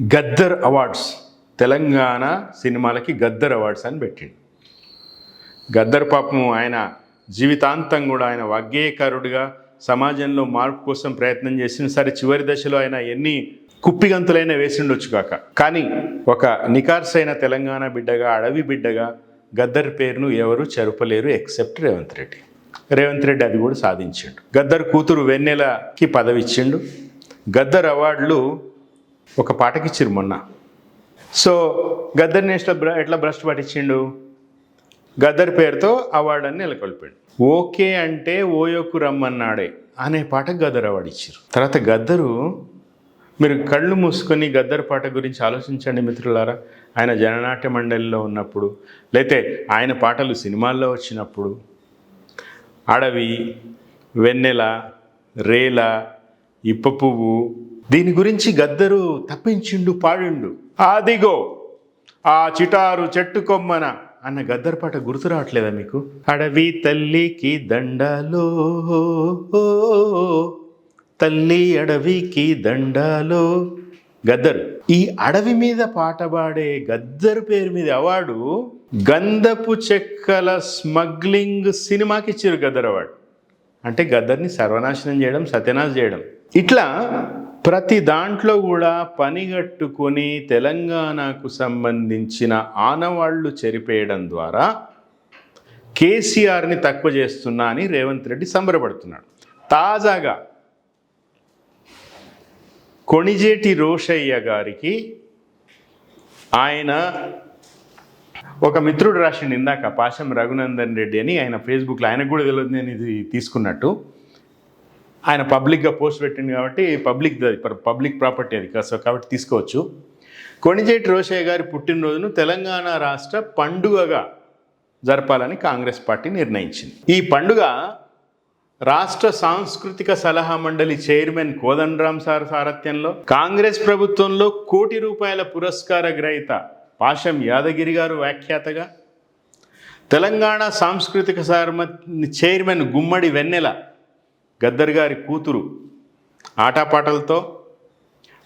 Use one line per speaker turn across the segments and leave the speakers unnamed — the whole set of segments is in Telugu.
గద్దర్ అవార్డ్స్. తెలంగాణ సినిమాలకి గద్దర్ అవార్డ్స్ అని పెట్టిండు. గద్దర్ పాపం ఆయన జీవితాంతం కూడా ఆయన వాగ్గేయకారుడిగా సమాజంలో మార్పు కోసం ప్రయత్నం చేసిన సరే చివరి దశలో ఆయన ఎన్ని కుప్పిగంతులైనా వేసిండొచ్చు కాక. కానీ ఒక నికార్సైన తెలంగాణ బిడ్డగా అడవి బిడ్డగా గద్దర్ పేరును ఎవరు చెరపలేరు ఎక్సెప్ట్ రేవంత్ రెడ్డి. రేవంత్ రెడ్డి అది కూడా సాధించిండు. గద్దర్ కూతురు వెన్నెలకి పదవి ఇచ్చిండు గద్దర్ అవార్డులు ఒక పాటకిచ్చిరు మొన్న. సో గద్దర్ నేషనల్ బ్ర- ఎట్లా బ్రష్ పట్టించిండు? గద్దర్ పేరుతో అవార్డుని నెలకొల్పాడు. ఓకే అంటే ఓయోకు రమ్మన్నాడే అనే పాట గద్దర్ అవార్డు ఇచ్చారు తర్వాత గద్దరు మీరు కళ్ళు మూసుకొని గద్దర్ పాట గురించి ఆలోచించండి మిత్రులారా. ఆయన జననాట్య మండలిలో ఉన్నప్పుడు లేతే ఆయన పాటలు సినిమాల్లో వచ్చినప్పుడు అడవి వెన్నెల రేల ఇప్ప పువ్వు. దీని గురించి గద్దరు తప్పించిండు పాడిండు. ఆదిగో ఆ చిటారు చెట్టు కొమ్మన అన్న గద్దర్ పాట గుర్తు రావట్లేదా మీకు? అడవి తల్లికి దండాలో తల్లి అడవికి దండాలో. గద్దరు ఈ అడవి మీద పాట పాడే గద్దరు పేరు మీద అవార్డు గంధపు చెక్కల స్మగ్లింగ్ సినిమాకి ఇచ్చారు గద్దర్ అవార్డు. అంటే గద్దర్ని సర్వనాశనం చేయడం సత్యనాశ చేయడం. ఇట్లా ప్రతి దాంట్లో కూడా పనిగట్టుకొని తెలంగాణకు సంబంధించిన ఆనవాళ్ళు చెరిపేయడం ద్వారా కేసీఆర్ని తక్కువ చేస్తున్నా అని రేవంత్ రెడ్డి సంబరపడుతున్నాడు. తాజాగా కొణిజేటి రోషయ్య గారికి ఆయన ఒక మిత్రుడు రాసిండు ఇందాక పాశం రఘునందన్ రెడ్డి అని ఆయన ఫేస్బుక్లో ఆయనకు కూడా తెలియదు నేను ఇది తీసుకున్నట్టు. ఆయన పబ్లిక్గా పోస్ట్ పెట్టింది కాబట్టి పబ్లిక్ పబ్లిక్ ప్రాపర్టీ అది. కాస్త కాబట్టి తీసుకోవచ్చు. కొణిజేటి రోషయ్య గారి పుట్టినరోజును తెలంగాణ రాష్ట్ర పండుగగా జరపాలని కాంగ్రెస్ పార్టీ నిర్ణయించింది. ఈ పండుగ రాష్ట్ర సాంస్కృతిక సలహా మండలి చైర్మన్ కోదండరాం సార్ సారథ్యంలో కాంగ్రెస్ ప్రభుత్వంలో కోటి రూపాయల పురస్కార గ్రహీత పాషం యాదగిరి గారు వ్యాఖ్యాతగా తెలంగాణ సాంస్కృతిక సార్మ చైర్మన్ గుమ్మడి వెన్నెల గద్దర్ గారి కూతురు ఆటపాటలతో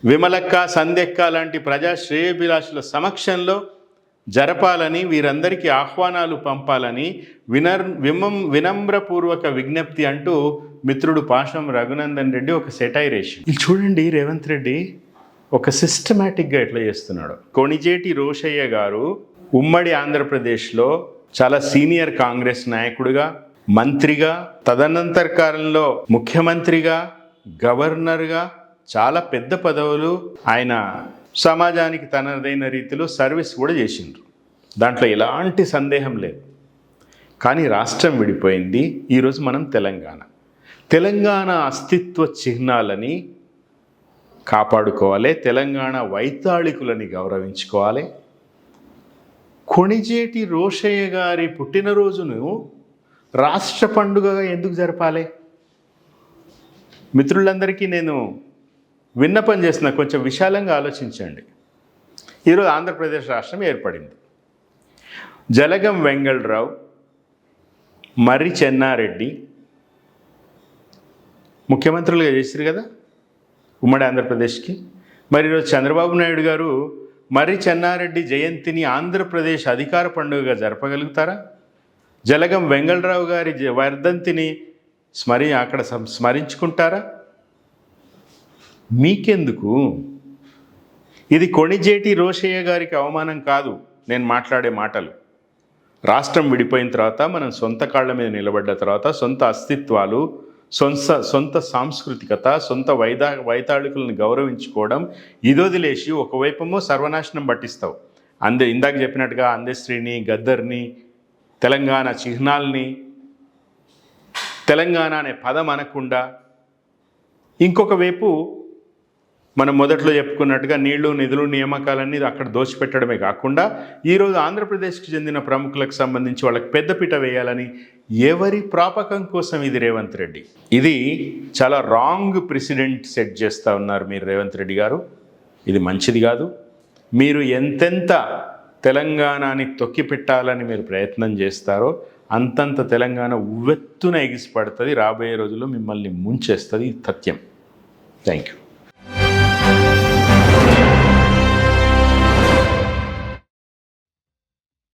విమలక్క సంధ్యక్క లాంటి ప్రజా శ్రేయభిలాషుల సమక్షంలో జరపాలని వీరందరికీ ఆహ్వానాలు పంపాలని వినర్ విమం వినమ్రపూర్వక విజ్ఞప్తి అంటూ మిత్రుడు పాశం రఘునందన్ రెడ్డి ఒక సెటైరేషన్. ఇది చూడండి రేవంత్ రెడ్డి ఒక సిస్టమేటిక్గా ఎట్లా చేస్తున్నాడు. కొణిజేటి రోషయ్య గారు ఉమ్మడి ఆంధ్రప్రదేశ్లో చాలా సీనియర్ కాంగ్రెస్ నాయకుడిగా మంత్రిగా తదనంతర కాలంలో ముఖ్యమంత్రిగా గవర్నర్గా చాలా పెద్ద పదవులు ఆయన సమాజానికి తనదైన రీతిలో సర్వీస్ కూడా చేసిండ్రు. దాంట్లో ఎలాంటి సందేహం లేదు. కానీ రాష్ట్రం విడిపోయింది. ఈరోజు మనం తెలంగాణ. తెలంగాణ అస్తిత్వ చిహ్నాలని కాపాడుకోవాలి. తెలంగాణ వైతాళికులని గౌరవించుకోవాలి. కొణిజేటి రోషయ్య గారి పుట్టినరోజును రాష్ట్ర పండుగగా ఎందుకు జరపాలి? మిత్రులందరికీ నేను విన్నపం చేసిన కొంచెం విశాలంగా ఆలోచించండి. ఈరోజు ఆంధ్రప్రదేశ్ రాష్ట్రం ఏర్పడింది. జలగం వెంగళరావు మర్రి చెన్నారెడ్డి ముఖ్యమంత్రులుగా చేశారు కదా ఉమ్మడి ఆంధ్రప్రదేశ్కి. మరి ఈరోజు చంద్రబాబు నాయుడు గారు మర్రి చెన్నారెడ్డి జయంతిని ఆంధ్రప్రదేశ్ అధికార పండుగగా జరపగలుగుతారా? జలగం వెంగళరావు గారి జ- వర్ధంతిని స్మరి అక్కడ స్మరించుకుంటారా? మీకెందుకు? ఇది కొణిజేటి రోషయ్య గారికి అవమానం కాదు నేను మాట్లాడే మాటలు. రాష్ట్రం విడిపోయిన తర్వాత మనం సొంత కాళ్ళ మీద నిలబడ్డ తర్వాత సొంత అస్తిత్వాలు సొంత సొంత సాంస్కృతికత సొంత వైదా వైతాళికులను గౌరవించుకోవడం ఇదొదిలేసి ఒకవైపేమో సర్వనాశనం పట్టిస్తావు. అందే ఇందాక చెప్పినట్టుగా అందశ్రీని గద్దర్ని తెలంగాణ చిహ్నాల్ని తెలంగాణ అనే పదం అనకుండా ఇంకొక వైపు మనం మొదట్లో చెప్పుకున్నట్టుగా నీళ్ళు నిధులు నియామకాలన్నీ అక్కడ దోచిపెట్టడమే కాకుండా ఈరోజు ఆంధ్రప్రదేశ్కి చెందిన ప్రముఖులకు సంబంధించి వాళ్ళకి పెద్దపీట వేయాలని ఎవరి ప్రాపకం కోసం ఇది రేవంత్ రెడ్డి? ఇది చాలా రాంగ్ ప్రెసిడెంట్ సెట్ చేస్తూ ఉన్నారు మీరు రేవంత్ రెడ్డి గారు. ఇది మంచిది కాదు. మీరు ఎంతెంత తెలంగాణని తొక్కి పెట్టాలని మీరు ప్రయత్నం చేస్తారో అంతంత తెలంగాణ ఉవ్వెత్తున ఎగిసిపడుతుంది. రాబోయే రోజుల్లో మిమ్మల్ని ముంచేస్తుంది సత్యం థ్యాంక్ యూ